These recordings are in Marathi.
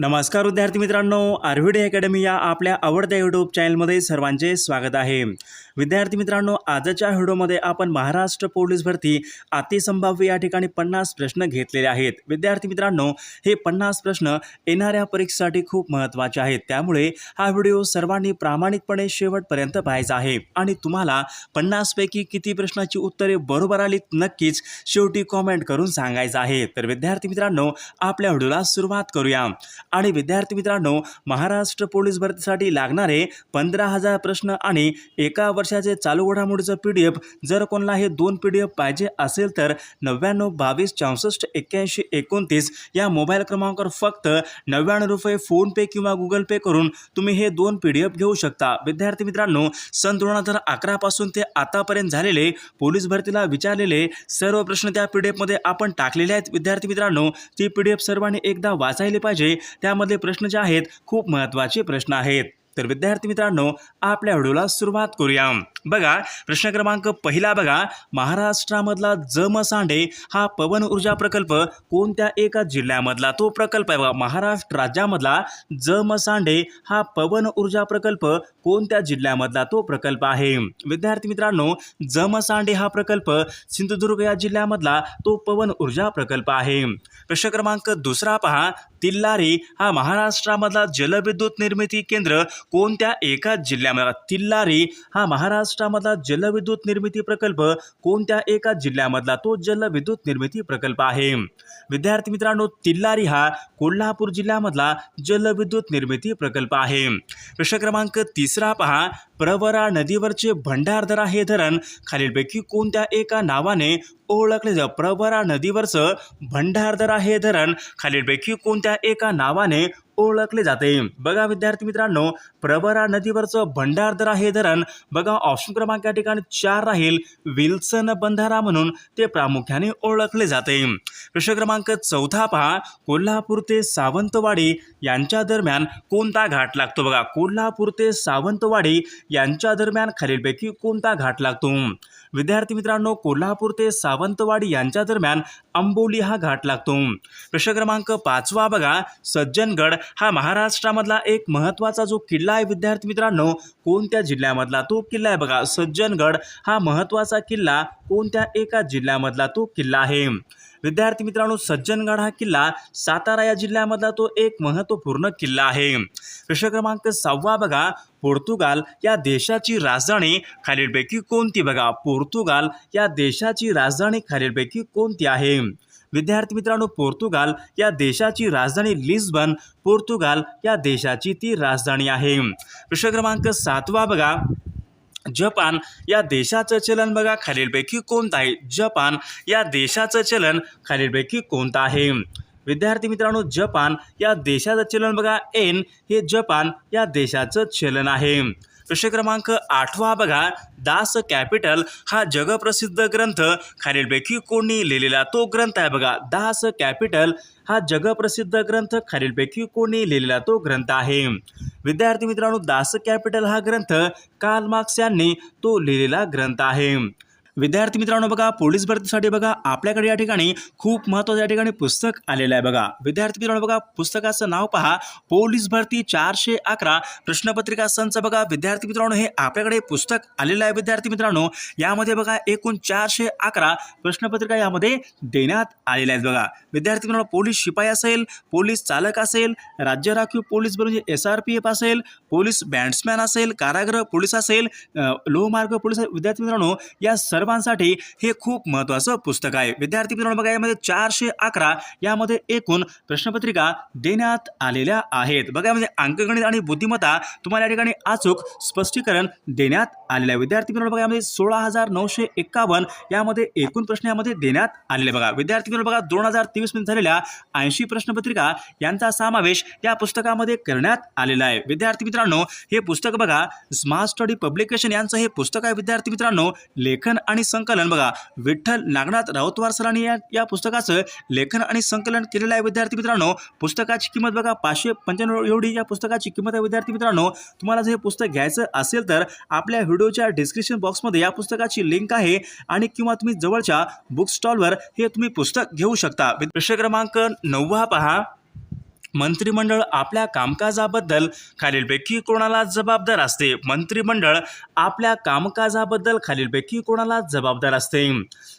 नमस्कार विद्यार्थी मित्रांनो आरव्हीडी अकॅडमी या आपल्या आवडत्या यूट्यूब चॅनलमध्ये सर्वांचे स्वागत आहे. विद्यार्थी मित्रांनो आजच्या व्हिडिओमध्ये आपण महाराष्ट्र पोलीस भरती अतिसंभाव्य या ठिकाणी पन्नास प्रश्न घेतलेले आहेत. विद्यार्थी मित्रांनो हे पन्नास प्रश्न येणाऱ्या परीक्षेसाठी खूप महत्त्वाचे आहेत. त्यामुळे हा व्हिडिओ सर्वांनी प्रामाणिकपणे शेवटपर्यंत पाहायचा आहे. आणि तुम्हाला पन्नासपैकी किती प्रश्नाची उत्तरे बरोबर आलीत नक्कीच शेवटी कॉमेंट करून सांगायचं आहे. तर विद्यार्थी मित्रांनो आपल्या व्हिडिओला सुरुवात करूया. आणि विद्यार्थी मित्रांनो महाराष्ट्र पोलीस भरतीसाठी लागणारे पंधरा हजार प्रश्न आणि एका वर्षाचे चालू घडामोडीचं पी डी एफ जर कोणाला हे दोन पी डी एफ पाहिजे असेल तर नव्याण्णव बावीस चौसष्ट एक्क्याऐंशी एकोणतीस या मोबाईल क्रमांकावर फक्त नव्याण्णव रुपये फोनपे किंवा गुगल पे करून तुम्ही हे दोन पी डी एफ घेऊ शकता. विद्यार्थी मित्रांनो सन दोन हजार अकरापासून ते आतापर्यंत झालेले पोलीस भरतीला विचारलेले सर्व प्रश्न त्या पी डी एफमध्ये आपण टाकलेले आहेत. विद्यार्थी मित्रांनो ती पी डी एफ सर्वांनी एकदा वाचायला पाहिजे. त्यामधले प्रश्न जे आहेत खूप महत्त्वाचे प्रश्न आहेत. तर विद्यार्थी मित्रांनो आपल्या व्हिडिओला सुरुवात करूया. बघा प्रश्न क्रमांक पहिला बघा. महाराष्ट्रामधला जमसांडे हा पवन ऊर्जा प्रकल्प कोणत्या एका जिल्ह्यामधला? तो प्रकल्प आहे बघा महाराष्ट्र राज्यामधला जमसांडे हा पवन ऊर्जा प्रकल्प कोणत्या जिल्ह्यामधला? तो प्रकल्प आहे. विद्यार्थी मित्रांनो जमसांडे हा प्रकल्प सिंधुदुर्ग या जिल्ह्यामधला तो पवन ऊर्जा प्रकल्प आहे. प्रश्न क्रमांक दुसरा पहा. तिल्लारी हा महाराष्ट्रामधला जलविद्युत निर्मिती केंद्र कोणत्या एका जिल्ह्यामध्ये तिल्लारी हा महाराष्ट्रामधला जलविद्युत निर्मिती प्रकल्प कोणत्या एका जिल्ह्यामधला तो जलविद्युत निर्मिती प्रकल्प आहे? विद्यार्थी मित्रांनो तिल्लारी हा कोल्हापूर जिल्ह्यामधला जलविद्युत निर्मिती प्रकल्प आहे. प्रश्न क्रमांक तिसरा पहा. प्रवरा नदीवरचे भंडारदरा हे धरण खालीलपैकी कोणत्या एका नावाने ओळखले जातं प्रवरा नदीवरचं भंडारदरा हे धरण खालीलपैकी कोणत्या एका नावाने ओळखले जाते? बघा विद्यार्थी मित्रांनो प्रवरा नदीवरचं भंडारदरा हे धरण बघा ऑप्शन क्रमांक या ठिकाणी चार राहील. विल्सन बंधारा म्हणून ते प्रामुख्याने ओळखले जाते. प्रश्न क्रमांक चौथा पहा. कोल्हापूर ते सावंतवाडी यांच्या दरम्यान कोणता घाट लागतो? बघा कोल्हापूर ते सावंतवाडी यांच्या दरम्यान खालीलपैकी कोणता घाट लागतो? विद्यार्थी मित्रांनो कोल्हापूर ते सावंतवाडी यांच्या दरम्यान आंबोली हा घाट लागतो. प्रश्न क्रमांक पाचवा बघा. सज्जनगड हा महाराष्ट्रामधला एक महत्त्वाचा जो किल्ला आहे विद्यार्थी मित्रांनो कोणत्या जिल्ह्यामधला तो किल्ला आहे बघा. सज्जनगड हा महत्त्वाचा किल्ला कोणत्या एका जिल्ह्यामधला तो किल्ला आहे? विद्यार्थी मित्रांनो सज्जनगड हा किल्ला सातारा या जिल्ह्यामधला तो एक महत्त्वपूर्ण किल्ला आहे. प्रश्न क्रमांक सहावा बघा पोर्तुगाल या देशाची राजधानी खालीलपैकी कोणती? बघा पोर्तुगाल या देशाची राजधानी खालीलपैकी कोणती आहे? विद्यार्थी मित्रांनो पोर्तुगाल या देशाची राजधानी लिस्बन पोर्तुगाल या देशाची ती राजधानी आहे. प्रश्न क्रमांक सातवा बघा जपान या देशाचं चलन बघा खालीलपैकी कोणतं आहे? जपान या देशाचं चलन खालीलपैकी कोणतं आहे? विद्यार्थी मित्रांनो जपान या देशाचं चलन बघा एन हे जपान या देशाचं चलन आहे. प्रश्न क्रमांक आठवा बघा. दास कॅपिटल हा जगप्रसिद्ध ग्रंथ. खालीलपैकी कोणी लिहिलेला तो ग्रंथ आहे बघा. दास कॅपिटल हा जगप्रसिद्ध ग्रंथ. खालीलपैकी कोणी लिहिलेला तो ग्रंथ आहे. विद्यार्थी मित्रांनो दास कॅपिटल हा ग्रंथ काल मार्क्स यांनी तो लिहिलेला ग्रंथ आहे. विद्यार्थी मित्रांनो बघा पोलीस भरतीसाठी बघा आपल्याकडे या ठिकाणी खूप महत्त्वाचं या ठिकाणी पुस्तक आलेलं आहे बघा. विद्यार्थी मित्रांनो बघा पुस्तकाचं नाव पहा. पोलीस भरती चारशे अकरा प्रश्नपत्रिका संच बघा. विद्यार्थी मित्रांनो हे आपल्याकडे पुस्तक आलेलं आहे विद्यार्थी मित्रांनो. यामध्ये बघा एकूण चारशे अकरा प्रश्नपत्रिका यामध्ये देण्यात आलेल्या आहेत बघा. विद्यार्थी मित्रांनो पोलीस शिपाई असेल पोलीस चालक असेल राज्य राखीव पोलीस म्हणजे एस आर पी एफ असेल पोलीस बॅट्समॅन असेल कारागृह पोलीस असेल लोहमार्ग पोलीस विद्यार्थी मित्रांनो या सर्व सर्वांसाठी हे खूप महत्त्वाचं पुस्तक आहे. विद्यार्थी मित्रांनो बघा यामध्ये चारशे अकरा यामध्ये एकूण प्रश्नपत्रिका देण्यात आलेल्या आहेत. बघा म्हणजे अंकगणित आणि बुद्धिमत्ता तुम्हाला या ठिकाणी अचूक स्पष्टीकरण देण्यात आलेलं आहे. विद्यार्थी मित्रांनो बघा यामध्ये सोळा हजार नऊशे एक्कावन्न यामध्ये एकूण प्रश्न यामध्ये देण्यात आलेले बघा. विद्यार्थी मित्रांनो बघा दोन हजार तेवीसमध्ये झालेल्या ऐंशी प्रश्नपत्रिका यांचा समावेश या पुस्तकामध्ये करण्यात आलेला आहे. विद्यार्थी मित्रांनो हे पुस्तक बघा स्मार्ट स्टडी पब्लिकेशन यांचं हे पुस्तक आहे. विद्यार्थी मित्रांनो लेखन आणि संकलन. बघा विठ्ठल नागनाथ राऊतवार सरांनी या या पुस्तकाचं लेखन आणि संकलन केलेलं आहे. विद्यार्थी मित्रांनो पुस्तकाची किंमत बघा पाचशे पंच्याण्णव एवढी. या पुस्तकाची किंमत आहे विद्यार्थी मित्रांनो. तुम्हाला जर हे पुस्तक घ्यायचं असेल तर आपल्या व्हिडिओच्या डिस्क्रिप्शन बॉक्समध्ये या पुस्तकाची लिंक आहे आणि किंवा तुम्ही जवळच्या बुक स्टॉलवर हे तुम्ही पुस्तक घेऊ शकता. प्रश्न क्रमांक नववा पहा. मंत्रिमंडळ आपल्या कामकाजाबद्दल खालीलपैकी कोणाला जबाबदार असते? मंत्रिमंडळ आपल्या कामकाजाबद्दल खालीलपैकी कोणाला जबाबदार असते?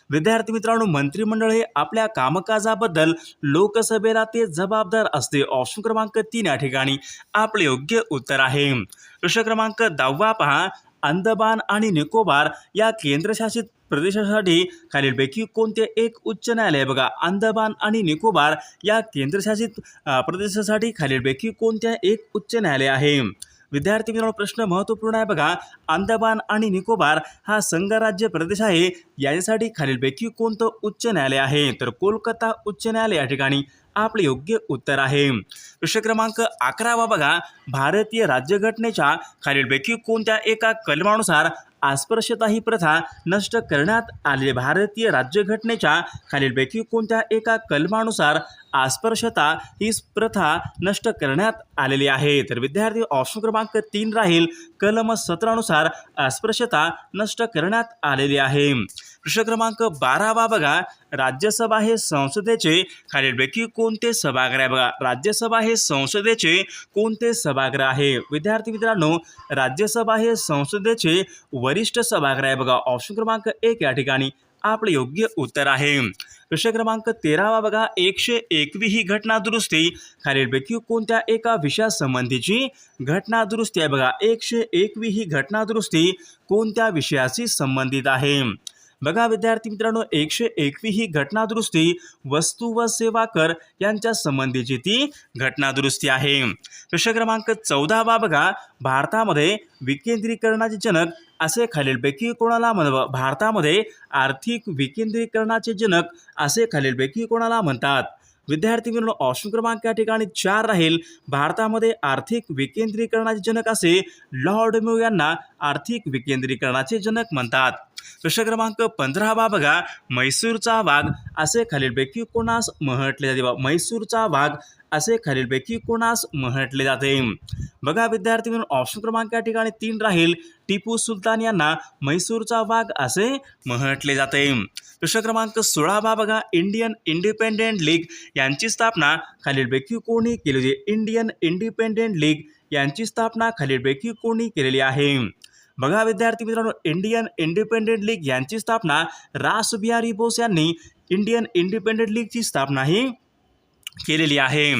विद्यार्थी मित्रांनो मंत्रिमंडळ हे आपल्या कामकाजाबद्दल लोकसभेला ते जबाबदार असते. ऑप्शन क्रमांक तीन या ठिकाणी आपले योग्य उत्तर आहे. प्रश्न क्रमांक दहावा पहा. अंदमान आणि निकोबार या केंद्रशासित प्रदेशासाठी खालीलपैकी कोणते एक उच्च न्यायालय बघा अंदमान आणि निकोबार या केंद्रशासित प्रदेशासाठी खालीलपैकी कोणत्या एक उच्च न्यायालय आहे? विद्यार्थी मित्रांनो प्रश्न महत्त्वपूर्ण आहे. बघा अंदमान आणि निकोबार हा संघराज्य प्रदेश आहे. याच्यासाठी खालीलपैकी कोणतं उच्च न्यायालय आहे? तर कोलकाता उच्च न्यायालय या ठिकाणी. आपले योग्य उत्तर आहे. प्रश्न क्रमांक अकरावा बघा. भारतीय राज्यघटनेच्या खालीलपैकी कोणत्या एका कलमानुसार अस्पृश्यता ही प्रथा नष्ट करण्यात आलेली? भारतीय राज्यघटनेच्या खालीलपैकी कोणत्या एका कलमानुसार अस्पृश्यता ही प्रथा नष्ट करण्यात आलेली आहे? तर विद्यार्थी ऑप्शन क्रमांक तीन राहील. कलम सतरानुसार अस्पृश्यता नष्ट करण्यात आलेली आहे. प्रश्न क्रमांक बारावा बघा. राज्यसभा हे संसदेचे खालीलपैकी कोणते सभागृह आहे बघा. राज्यसभा हे संसदेचे कोणते सभागृह आहे? विद्यार्थी मित्रांनो राज्यसभा हे संसदेचे वरिष्ठ सभागृह आहे बघा. ऑप्शन क्रमांक एक या ठिकाणी आपले योग्य उत्तर आहे. प्रश्न क्रमांक तेरावा बघा. एकशे एकवी ही घटना दुरुस्ती खालीलपैकी कोणत्या एका विषयासंबंधीची घटना दुरुस्ती आहे बघा. एकशे एकवी ही घटना दुरुस्ती कोणत्या विषयाशी संबंधित आहे? बघा विद्यार्थी मित्रांनो एकशे एकवी ही घटनादुरुस्ती वस्तू व सेवा कर यांच्या संबंधीची ती घटनादुरुस्ती आहे. प्रश्न क्रमांक चौदा बा बघा भारतामध्ये विकेंद्रीकरणाचे जनक असे खालीलपैकी कोणाला म्हण भारतामध्ये आर्थिक विकेंद्रीकरणाचे जनक असे खालीलपैकी कोणाला म्हणतात? विद्यार्थी मित्रांनो ऑप्शन क्रमांक या ठिकाणी चार राहील. भारतामध्ये आर्थिक विकेंद्रीकरणाचे जनक असे लॉर्ड मेव यांना आर्थिक विकेंद्रीकरणाचे जनक म्हणतात. प्रश्न क्रमांक पंधरावा बघा. म्हैसूरचा वाघ असे खालीलपैकी कोणास म्हटले जाते? बा म्हैसूरचा वाघ असे खालीलपैकी कोणास म्हटले जाते? बघा विद्यार्थी म्हणून ऑप्शन क्रमांक या ठिकाणी तीन राहील. टिपू सुलतान यांना म्हैसूरचा वाघ असे म्हटले जाते. प्रश्न क्रमांक सोळावा बघा. इंडियन इंडिपेंडेंट लीग यांची स्थापना खालीलपैकी कोणी केली होती? इंडियन इंडिपेंडेंट लीग यांची स्थापना खालीलपैकी कोणी केलेली आहे? बघा विद्यार्थी मित्रांनो इंडियन इंडिपेंडेंट लीग यांची स्थापना रास बिहारी बोस यांनी इंडियन इंडिपेंडेंट लीगची स्थापना ही केलेली आहे.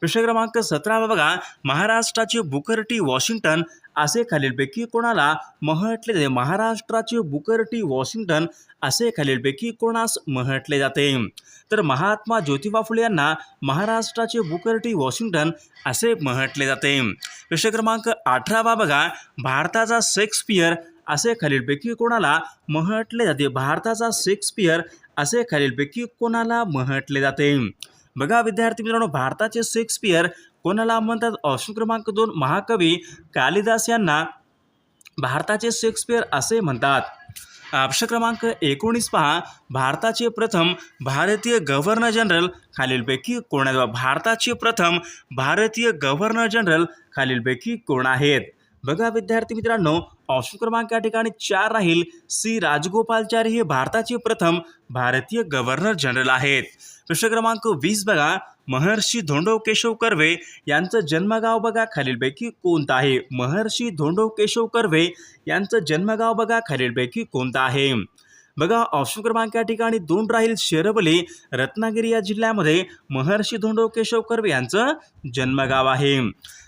प्रश्न क्रमांक सतरावा बघा. महाराष्ट्राचे बुकरटी वॉशिंग्टन असे खालीलपैकी कोणाला म्हटले जाते? महाराष्ट्राचे बुकरटी वॉशिंग्टन असे खालीलपैकी कोणास म्हटले जाते? तर महात्मा ज्योतिबा फुले यांना महाराष्ट्राचे बुकरटी वॉशिंग्टन असे म्हटले जाते. प्रश्न क्रमांक अठरावा बघा. भारताचा शेक्सपियर असे खालीलपैकी कोणाला म्हटले जाते? भारताचा शेक्सपियर असे खालीलपैकी कोणाला म्हटले जाते? बघा विद्यार्थी मित्रांनो भारताचे शेक्सपियर कोणाला म्हणतात? ऑप्शन क्रमांक दोन महाकवी कालिदास यांना भारताचे शेक्सपियर असे म्हणतात. ऑप्शन क्रमांक एकोणीस पहा. भारताचे प्रथम भारतीय गव्हर्नर जनरल खालीलपैकी कोण आहेत? भारताचे प्रथम भारतीय गव्हर्नर जनरल खालीलपैकी कोण आहेत? बघा विद्यार्थी मित्रांनो ऑप्शन क्रमांक या ठिकाणी चार राहील. सी. राजगोपालचारी हे भारताचे प्रथम भारतीय गव्हर्नर जनरल आहेत. प्रश्न क्रमांक वीस बघा. महर्षी धोंडो केशव कर्वे यांचं जन्मगाव बघा खालीलपैकी कोणतं आहे? महर्षी धोंडो केशव कर्वे यांचं जन्मगाव बघा खालीलपैकी कोणतं आहे? बघा ऑप्शन क्रमांक या ठिकाणी दोन राहील शेरवली. रत्नागिरी या जिल्ह्यामध्ये महर्षी धोंडो केशव कर्वे यांचं जन्मगाव आहे.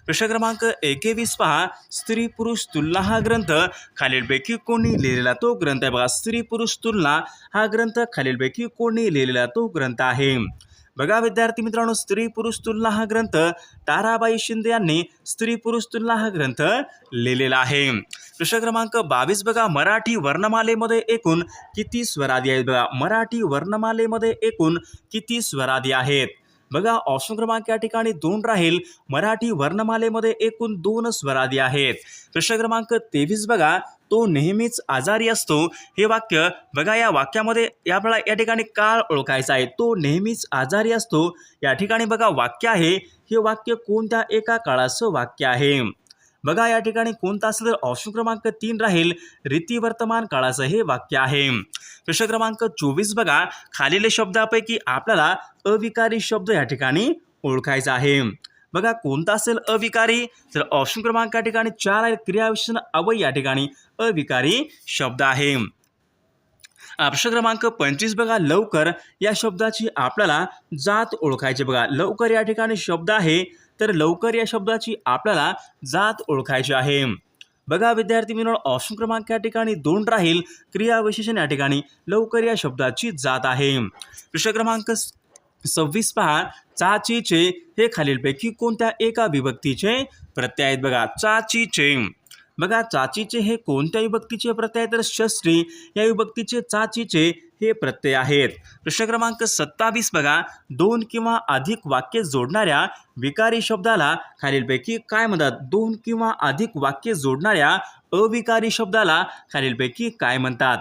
प्रश्न क्रमांक एकेवीस पहा. स्त्री पुरुष तुलना हा ग्रंथ खालीलपैकी कोणी लिहिलेला तो ग्रंथ आहे. बघा स्त्री पुरुष तुलना हा ग्रंथ खालीलपैकी कोणी लिहिलेला तो ग्रंथ आहे. बघा विद्यार्थी मित्रांनो स्त्री पुरुष तुलना हा ग्रंथ ताराबाई शिंदे यांनी स्त्री पुरुष तुलना हा ग्रंथ लिहिलेला आहे. प्रश्न क्रमांक बावीस बघा मराठी वर्णमालेमध्ये एकूण किती स्वरादी आहेत बघा. मराठी वर्णमालेमध्ये एकूण किती स्वरादी आहेत? बघा ऑप्शन क्रमांक या ठिकाणी दोन राहील. मराठी वर्णमालेमध्ये एकूण दोन स्वरादी आहेत. प्रश्न क्रमांक तेवीस बघा तो नेहमीच आजारी असतो. हे वाक्य बघा या वाक्यामध्ये आपल्याला या ठिकाणी काळ ओळखायचा आहे. तो नेहमीच आजारी असतो. या ठिकाणी बघा वाक्य आहे. हे वाक्य कोणत्या एका काळाचं वाक्य आहे? बघा या ठिकाणी कोणता असेल तर ऑप्शन क्रमांक तीन राहील रीती वर्तमान काळाचं हे वाक्य आहे. प्रश्न क्रमांक चोवीस बघा. खालील शब्दापैकी आपल्याला अविकारी शब्द या ठिकाणी ओळखायचा आहे. बघा कोणता असेल अविकारी? तर ऑप्शन क्रमांक या ठिकाणी चार आहे. क्रियाविशेषण अवय या ठिकाणी अविकारी शब्द आहे. प्रश्न क्रमांक पंचवीस बघा. लवकर या शब्दाची आपल्याला जात ओळखायची बघा लवकर या ठिकाणी शब्द आहे. तर लवकर या शब्दाची आपल्याला जात ओळखायची आहे. बघा विद्यार्थी मिनोळ ऑप्शन क्रमांक या ठिकाणी दोन राहील. क्रियाविशेषण या ठिकाणी लवकर या शब्दाची जात आहे. प्रश्न क्रमांक सव्वीस पहा. चाचीचे हे खालीलपैकी कोणत्या एका विभक्तीचे प्रत्यय आहेत? बघा चाचीचे. बघा चाचीचे हे कोणत्या विभक्तीचे प्रत्यय? तर शस्त्री या विभक्तीचे चाचीचे हे प्रत्यय आहेत. प्रश्न क्रमांक सत्तावीस बघा. दोन किंवा अधिक वाक्य जोडणाऱ्या विकारी शब्दाला खालीलपैकी काय म्हणतात? दोन किंवा अधिक वाक्य जोडणाऱ्या अविकारी शब्दाला खालीलपैकी काय म्हणतात?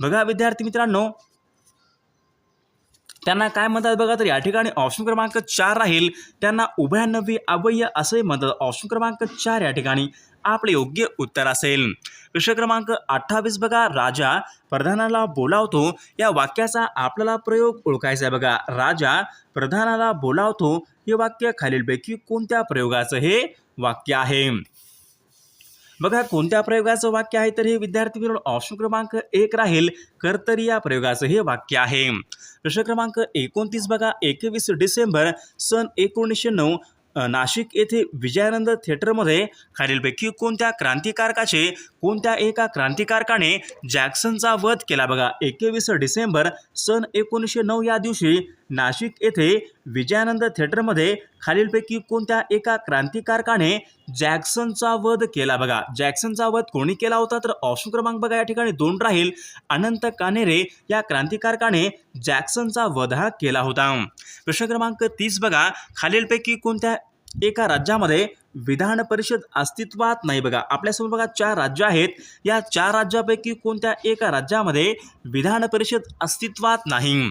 बघा विद्यार्थी मित्रांनो. त्यांना काय म्हणतात बघा? तर या ठिकाणी ऑप्शन क्रमांक चार राहील. त्यांना उभयान्नवी अवय्य असे म्हणतात. ऑप्शन क्रमांक चार या ठिकाणी. आपले योग्य उत्तर असेल. प्रश्न क्रमांक अठ्ठावीस बघा राजा प्रधानाला बोलावतो. या वाक्याचा आपल्याला प्रयोग ओळखायचा आहे बघा. राजा प्रधानाला बोलावतो. हे वाक्य खालीलपैकी कोणत्या प्रयोगाचं हे वाक्य आहे? बघा कोणत्या प्रयोगाचं वाक्य आहे? तर हे विद्यार्थी मिळून ऑप्शन क्रमांक एक राहील. कर्तरी या प्रयोगाचं हे वाक्य आहे. प्रश्न क्रमांक एकोणतीस बघा एकवीस डिसेंबर सन एकोणीसशे नऊ नाशिक येथे विजयानंद थिएटरमध्ये खालीलपैकी कोणत्या क्रांतिकारकाचे कोणत्या एका क्रांतिकारकाने जॅक्सनचा वध केला? बघा एकवीस डिसेंबर सन एकोणीसशे नऊ या दिवशी नाशिक येथे विजयानंद थिएटरमध्ये खालीलपैकी कोणत्या एका क्रांतिकारकाने जॅक्सनचा वध केला? बघा जॅक्सनचा वध कोणी केला होता? तर ऑप्शन क्रमांक बघा या ठिकाणी दोन राहील. अनंत कानेरे या क्रांतिकारकाने जॅक्सनचा वध हा केला होता. प्रश्न क्रमांक तीस बघा खालीलपैकी कोणत्या एका राज्यामध्ये विधान परिषद अस्तित्वात नाही बघा? आपल्यासमोर बघा चार राज्य आहेत. या चार राज्यापैकी कोणत्या एका राज्यामध्ये विधान परिषद अस्तित्वात नाही?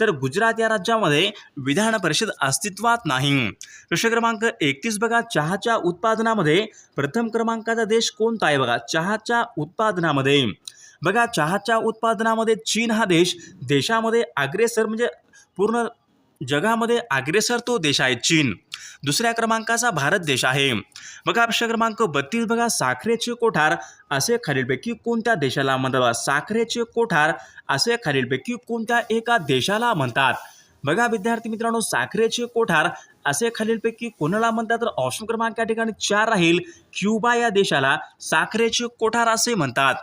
तर गुजरात या राज्यामध्ये विधान परिषद अस्तित्वात नाही. प्रश्न क्रमांक एकतीस बघा चहाच्या उत्पादनामध्ये प्रथम क्रमांकाचा देश कोणता आहे बघा? चहाच्या उत्पादनामध्ये. बघा चहाच्या उत्पादनामध्ये चीन हा देश देशामध्ये अग्रेसर म्हणजे पूर्ण जगामध्ये अग्रेसर तो देश आहे चीन. दुसऱ्या क्रमांकाचा भारत देश आहे. बघा प्रश्न क्रमांक बत्तीस बघा साखरेचे कोठार असे खालीलपैकी कोणत्या देशाला म्हणतात? साखरेचे कोठार असे खालीलपैकी कोणत्या एका देशाला म्हणतात? बघा विद्यार्थी मित्रांनो साखरेचे कोठार असे खालीलपैकी कोणाला म्हणतात? तर ऑप्शन क्रमांक या ठिकाणी चार राहील. क्युबा या देशाला साखरेचे कोठार असे म्हणतात.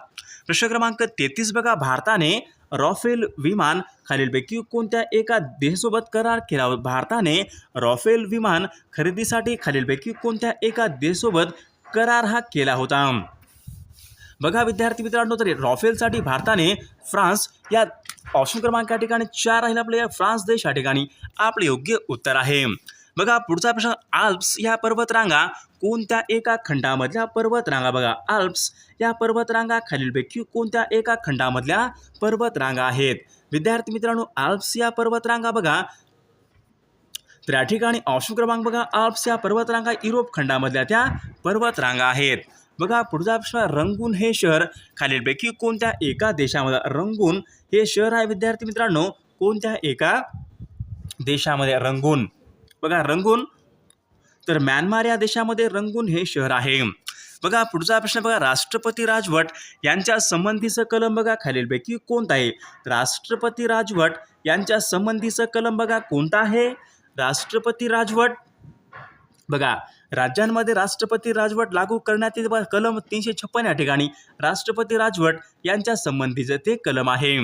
प्रश्न क्रमांक तेहतीस बघा भारताने रॉफेल विमान खालीलपैकी कोणत्या एका देशासोबत करार केला? होता? भारताने रॉफेल विमान खरेदीसाठी खालीलपैकी कोणत्या एका देशासोबत करार हा केला होता? बघा विद्यार्थी मित्रांनो तरी रॉफेलसाठी भारताने फ्रान्स या ऑप्शन क्रमांक या ठिकाणी चार राहील आपले. या फ्रान्स देश या ठिकाणी आपले योग्य उत्तर आहे. बघा पुढचा प्रश्न आल्प्स या पर्वतरांगा कोणत्या एका खंडामधल्या पर्वतरांगा बघा. आल्प्स या पर्वतरांगा खालीलपैकी कोणत्या एका खंडामधल्या पर्वतरांगा आहेत? विद्यार्थी मित्रांनो आल्प्स या पर्वतरांगा बघा. तर या ठिकाणी ऑप्शन क्रमांक बघा. आल्प्स या पर्वतरांगा युरोप खंडामधल्या त्या पर्वतरांगा आहेत. बघा पुढचा प्रश्न रंगून हे शहर खालीलपैकी कोणत्या एका देशामध्ये? रंगून हे शहर आहे विद्यार्थी मित्रांनो कोणत्या एका देशामध्ये? रंगून. बघा रंगून तर म्यानमार या देशामध्ये रंगून हे शहर आहे. बघा पुढचा प्रश्न बघा राष्ट्रपती राजवट यांच्या संबंधीचं कलम बघा खालीलपैकी कोणतं आहे? राष्ट्रपती राजवट यांच्या संबंधीचं कलम बघा कोणतं आहे? राष्ट्रपती राजवट बघा राज्यांमध्ये राष्ट्रपती राजवट लागू करण्यात येते कलम तीनशे छप्पन या ठिकाणी राष्ट्रपती राजवट यांच्या संबंधीचं ते कलम आहे.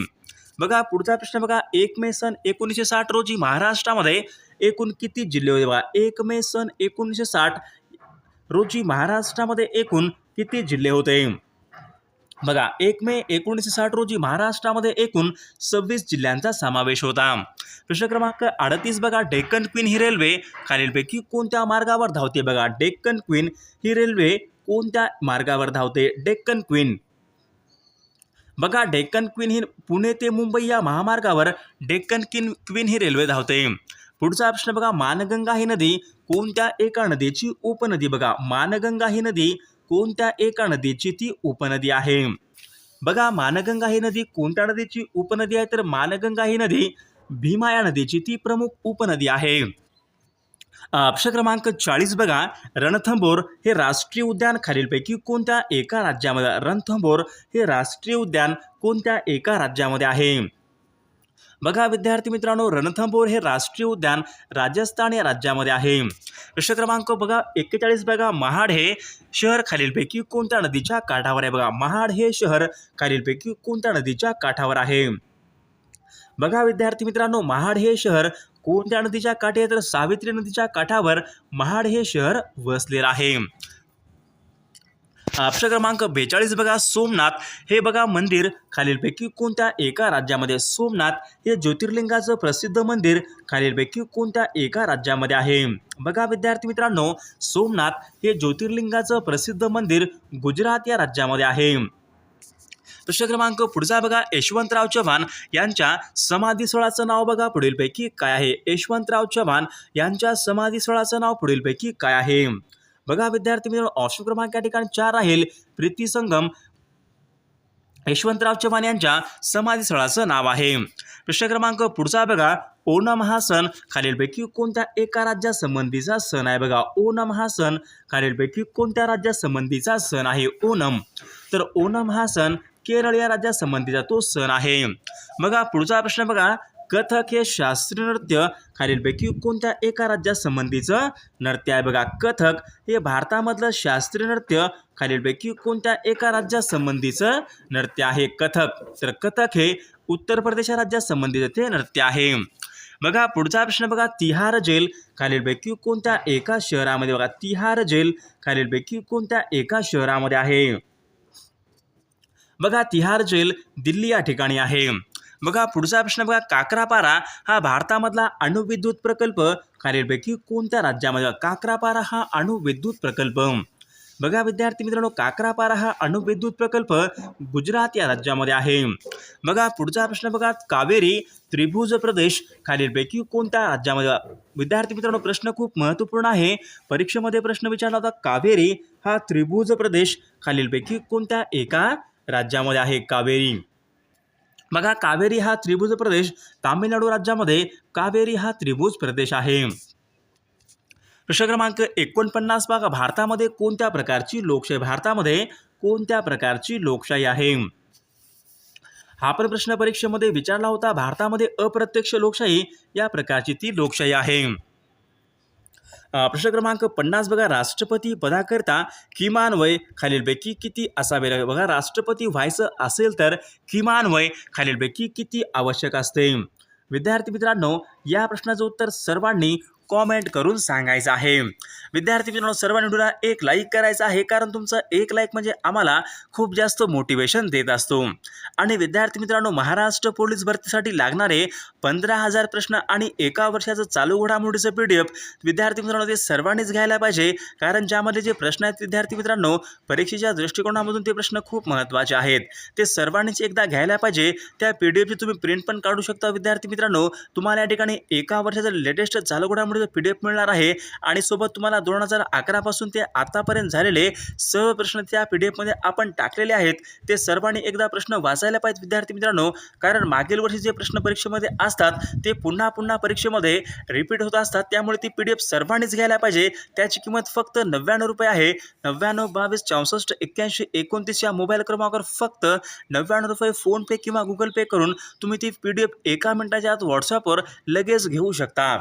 बघा पुढचा प्रश्न बघा. एक मे सन एकोणीसशे साठ रोजी महाराष्ट्रामध्ये एकूण किती जिल्हे होते बघा? एक मे सन एकोणीसशे साठ रोजी महाराष्ट्रामध्ये एकूण किती जिल्हे होते? बघा एक मे एकोणीसशे साठ रोजी महाराष्ट्रामध्ये एकूण सव्वीस जिल्ह्यांचा समावेश होता. प्रश्न क्रमांक अडतीस बघा. डेक्कन क्वीन ही रेल्वे खालीलपैकी कोणत्या मार्गावर धावते बघा? डेक्कन क्वीन ही रेल्वे कोणत्या मार्गावर धावते? डेक्कन क्वीन. बघा डेक्कन क्वीन ही पुणे ते मुंबई या महामार्गावर डेक्कन किन क्वीन ही रेल्वे धावते. पुढचा प्रश्न बघा मानगंगा ही नदी कोणत्या एका नदीची उपनदी? बघा मानगंगा ही नदी कोणत्या एका नदीची ती उपनदी आहे? बघा मानगंगा ही नदी कोणत्या नदीची उपनदी आहे? तर मानगंगा ही नदी भीमा या नदीची ती प्रमुख उपनदी आहे. प्रश्न क्रमांक चाळीस बघा. रणथंबोर हे राष्ट्रीय उद्यान खालीलपैकी कोणत्या एका राज्यामध्ये रणथंबोर हे राष्ट्रीय उद्यान कोणत्या एका राज्यामध्ये आहे? बघा विद्यार्थी मित्रांनो रणथंबोर हे राष्ट्रीय उद्यान राजस्थान या राज्यामध्ये आहे. प्रश्न क्रमांक बघा एक्केचाळीस बघा. महाड हे शहर खालीलपैकी कोणत्या नदीच्या काठावर आहे? बघा महाड हे शहर खालीलपैकी कोणत्या नदीच्या काठावर आहे? बघा विद्यार्थी मित्रांनो महाड हे शहर कोणत्या नदीच्या काठी? आहे तर सावित्री नदीच्या काठावर महाड हे शहर वसलेलं आहे. प्रश्न क्रमांक बेचाळीस बघा सोमनाथ. हे बघा मंदिर खालीलपैकी कोणत्या एका राज्यामध्ये? सोमनाथ हे ज्योतिर्लिंगाचं प्रसिद्ध मंदिर खालीलपैकी कोणत्या एका राज्यामध्ये आहे? बघा विद्यार्थी मित्रांनो सोमनाथ हे ज्योतिर्लिंगाचं प्रसिद्ध मंदिर गुजरात या राज्यामध्ये आहे. प्रश्न क्रमांक पुढचा बघा यशवंतराव चव्हाण यांच्या समाधी स्थळाचं नाव बघा पुढीलपैकी काय आहे? यशवंतराव चव्हाण यांच्या समाधी स्थळाचं नाव पुढीलपैकी काय आहे? बघा विद्यार्थी मित्रांनो ऑप्शन क्रमांक या ठिकाणी चार राहील. प्रीती संगम यशवंतराव चव्हाण यांच्या समाधी स्थळाचं नाव आहे. प्रश्न क्रमांक पुढचा बघा ओणम हा सण खालीलपैकी कोणत्या एका राज्यासंबंधीचा सण आहे? बघा ओणम हा सण खालीलपैकी कोणत्या राज्यासंबंधीचा सण आहे? ओणम. तर ओणम हा सण केरळ या राज्यासंबंधीचा तो सण आहे. बघा पुढचा प्रश्न बघा. कथक हे शास्त्रीय नृत्य. खालीलपैकी कोणत्या एका राज्यासंबंधीचं नृत्य आहे बघा? कथक हे भारतामधलं शास्त्रीय नृत्य. खालीलपैकी कोणत्या एका राज्यासंबंधीचं नृत्य आहे? कथक. तर कथक हे उत्तर प्रदेश या राज्यासंबंधीचं ते नृत्य आहे. बघा पुढचा प्रश्न बघा. तिहार जेल. खालीलपैकी कोणत्या एका शहरामध्ये बघा? तिहार जेल. खालीलपैकी कोणत्या एका शहरामध्ये आहे? बघा तिहार जेल दिल्ली या ठिकाणी आहे. बघा पुढचा प्रश्न बघा काकरापारा हा भारतामधला अणुविद्युत प्रकल्प. खालीलपैकी कोणत्या राज्यामध्ये? काकरापारा हा अणुविद्युत प्रकल्प. बघा विद्यार्थी मित्रांनो काकरापारा हा अणुविद्युत प्रकल्प गुजरात या राज्यामध्ये आहे. बघा पुढचा प्रश्न बघा कावेरी त्रिभुज प्रदेश खालीलपैकी कोणत्या राज्यामध्ये? विद्यार्थी मित्रांनो प्रश्न खूप महत्त्वपूर्ण आहे. परीक्षेमध्ये प्रश्न विचारला होता कावेरी हा त्रिभुज प्रदेश खालीलपैकी कोणत्या एका राज्यामध्ये आहे कावेरी. बघा कावेरी हा त्रिभुज प्रदेश तामिळनाडू राज्यामध्ये कावेरी हा त्रिभुज प्रदेश आहे. प्रश्न क्रमांक एकोणपन्नास बघा भारतामध्ये कोणत्या प्रकारची लोकशाही भारतामध्ये कोणत्या प्रकारची लोकशाही आहे? हा पण प्रश्न परीक्षेमध्ये विचारला होता भारतामध्ये अप्रत्यक्ष लोकशाही या प्रकारची ती लोकशाही आहे. प्रश्न क्रमांक पन्नास बघा. राष्ट्रपती पदाकरता किमान वय खालीलपैकी किती असावे? बघा राष्ट्रपती व्हायचं असेल तर किमान वय खालीलपैकी किती आवश्यक असते? विद्यार्थी मित्रांनो या प्रश्नाचं उत्तर सर्वांनी कॉमेंट करून सांगायचं आहे. विद्यार्थी मित्रांनो सर्वांनी व्हिडिओला एक लाईक करायचं आहे कारण तुमचं एक लाईक म्हणजे आम्हाला खूप जास्त मोटिवेशन देत असतो. आणि विद्यार्थी मित्रांनो महाराष्ट्र पोलीस भरतीसाठी लागणारे पंधरा हजार प्रश्न आणि एका वर्षाचं चालू घडामोडीचं पी डी एफ विद्यार्थी मित्रांनो ते सर्वांनीच घ्यायला पाहिजे कारण ज्यामध्ये जे प्रश्न आहेत विद्यार्थी मित्रांनो परीक्षेच्या दृष्टिकोनामधून ते प्रश्न खूप महत्त्वाचे आहेत. ते सर्वांनीच एकदा घ्यायला पाहिजे त्या पी डी एफची तुम्ही प्रिंट पण काढू शकता विद्यार्थी मित्रांनो. तुम्हाला या ठिकाणी एका वर्षाचं लेटेस्ट चालू घडामोडीचं पी डी एफ मिळणार आहे आणि सोबत तुम्हाला दोन हजार अकरापासून ते आतापर्यंत झालेले सर्व प्रश्न त्या पी डी एफमध्ये आपण टाकलेले आहेत. ते सर्वांनी एकदा प्रश्न वाचायला पाहिजेत विद्यार्थी मित्रांनो. कारण मागील वर्षी जे प्रश्न परीक्षेमध्ये असतात ते पुन्हा पुन्हा परीक्षेमध्ये रिपीट होत असतात. त्यामुळे ती पी डी एफ सर्वांनीच घ्यायला पाहिजे. त्याची किंमत फक्त नव्याण्णव रुपये आहे. नव्याण्णव बावीस चौसष्ट एक्क्याऐंशी एकोणतीस या मोबाईल क्रमांकावर फक्त नव्याण्णव रुपये फोनपे किंवा गुगल पे करून तुम्ही ती पी डी एफ एका मिनिटाच्या आत व्हॉट्सअपवर लगेच घेऊ शकता.